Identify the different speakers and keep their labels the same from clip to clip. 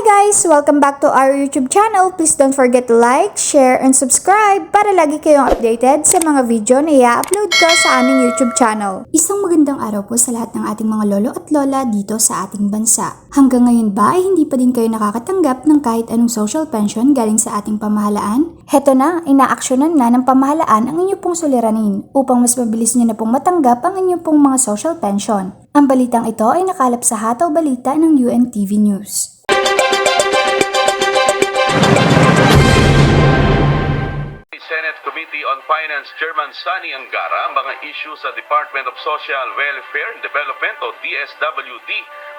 Speaker 1: guys! Welcome back to our YouTube channel. Please don't forget to like, share, and subscribe para lagi kayong updated sa mga video na i-upload ko sa aming YouTube channel. Isang magandang araw po sa lahat ng ating mga lolo at lola dito sa ating bansa. Hanggang ngayon ba ay hindi pa din kayo nakakatanggap ng kahit anong social pension galing sa ating pamahalaan? Heto na, inaaksyonan na ng pamahalaan ang inyong pong suliranin upang mas mabilis nyo na pong matanggap ang inyong pong mga social pension. Ang balitang ito ay nakalap sa Hataw Balita ng UNTV News.
Speaker 2: Senate Committee on Finance Chairman Sani Angara ang mga issue sa Department of Social Welfare and Development o DSWD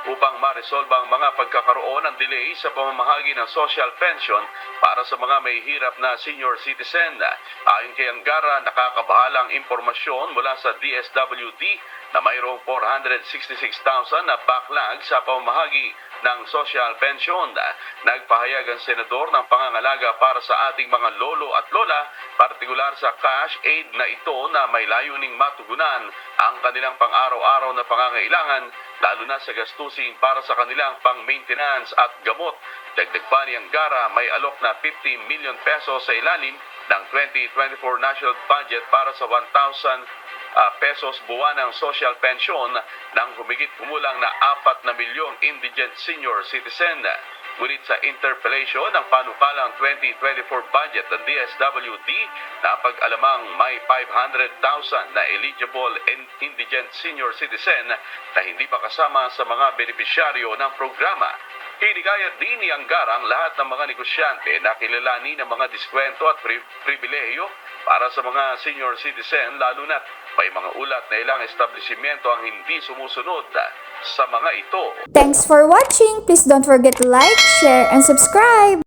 Speaker 2: upang maresolve ang mga pagkakaroon ng delay sa pamamahagi ng social pension para sa mga may hirap na senior citizen. Ayon kay Angara, nakakabahalang impormasyon mula sa DSWD na mayroong 466,000 na backlog sa pamamahagi ng social pension. Nagpahayag ang senador ng pangangalaga para sa ating mga lolo at lola, partikular sa cash aid na ito na may layuning matugunan ang kanilang pang-araw-araw na pangangailangan, lalo na sa gastusin para sa kanilang pang-maintenance at gamot. Dagdag pa ni Angara, may alok na 50 million pesos sa ilalim ng 2024 national budget para sa 1,000 ah, pesos buwan ng social pension ng humigit kumulang na 4 na milyong indigent senior citizen. Ngunit sa interpellation ng panukalang 2024 budget ng DSWD, napag-alamang may 500,000 na eligible in- indigent senior citizen na hindi pa kasama sa mga benepisyaryo ng programa. Hinigayat din ni Anggarang lahat ng mga negosyante na kilalanin ng mga diskwento at pri- pribilehiyo para sa mga senior citizen lalo na may mga ulat na ilang establishmento ang hindi sumusunod sa mga ito.
Speaker 1: Thanks for watching! Please don't forget to like, share, and subscribe!